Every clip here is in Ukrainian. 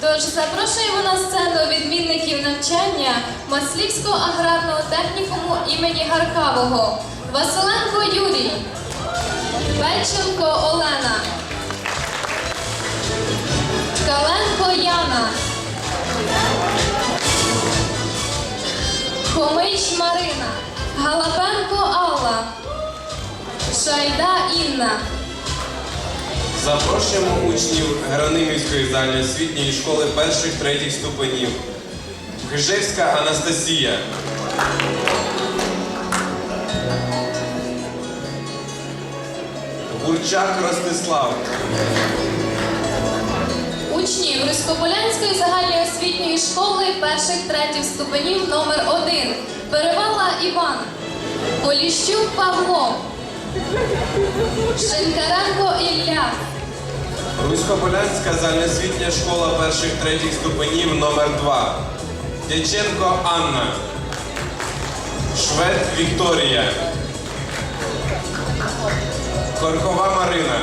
Тож запрошуємо на сцену відмінників навчання Маслівського аграрного технікуму імені Гаркавого Василенко Юрій, Печенко Олена, Ткаленко Яна, Хомич Марина, Галапенко Алла, Шайда Інна. Запрошуємо учнів Геронимівської загальноосвітньої школи перших третіх ступенів. Гижевська Анастасія. Гурчак Ростислав. Учні Гриськополянської загальної освітньої школи перших третіх ступенів номер 1 Перевала Іван, Поліщук Павло, Шинкаренко Ілля, Руськополянська загальноосвітня школа перших третіх ступенів номер 2 Дяченко Анна. Швед Вікторія. Коркова Марина.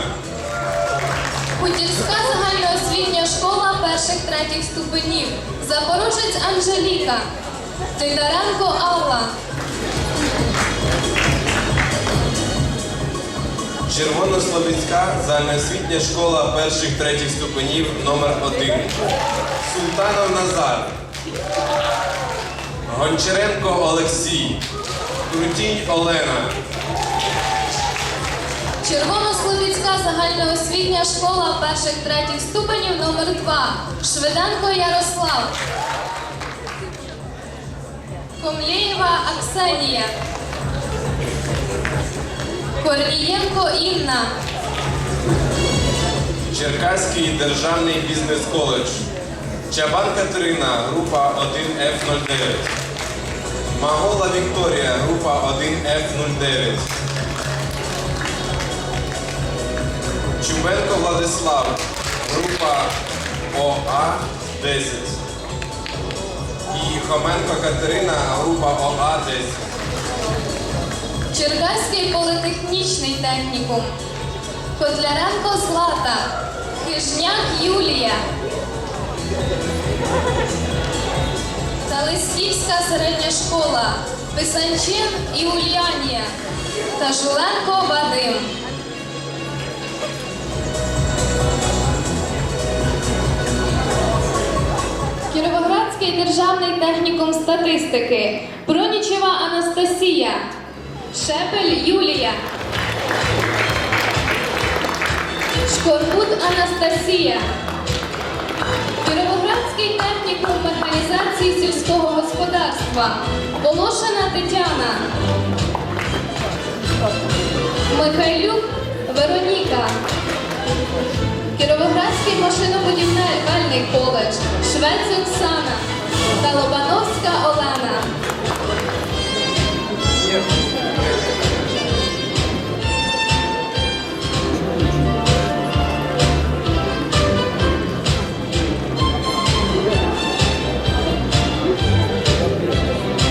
Хутірська загальноосвітня школа перших третіх ступенів, Запорожець Анжеліка, Титаренко Алла, Червонослобідська загальноосвітня школа перших третіх ступенів номер 1 Султанов Назар. Гончаренко Олексій. Крутінь Олена. Червонослобідська загальноосвітня школа перших третіх ступенів номер 2 Швиденко Ярослав, Комлєєва Аксенія, Корнієнко Інна, Черкаський державний бізнес-коледж. Чабан Катерина, група 1F09. Магола Вікторія, група 1F09. Чубенко Владислав, група ОА-10. І Хоменко Катерина, група ОА-10. Черкаський політехнічний технікум, Котляренко Злата, Хижняк Юлія, Талисківська середня школа, Писанчин і Ульянія та Жуленко Вадим. Кіровоградський державний технікум статистики, Бронічева Анастасія, Шепель Юлія, Шкорбут Анастасія, Кіровоградський технікум механізації сільського господарства, Волошина Тетяна, Михайлюк Вероніка, Кіровоградський машинобудівний коледж, Швець Оксана. Та Лобановська Олена.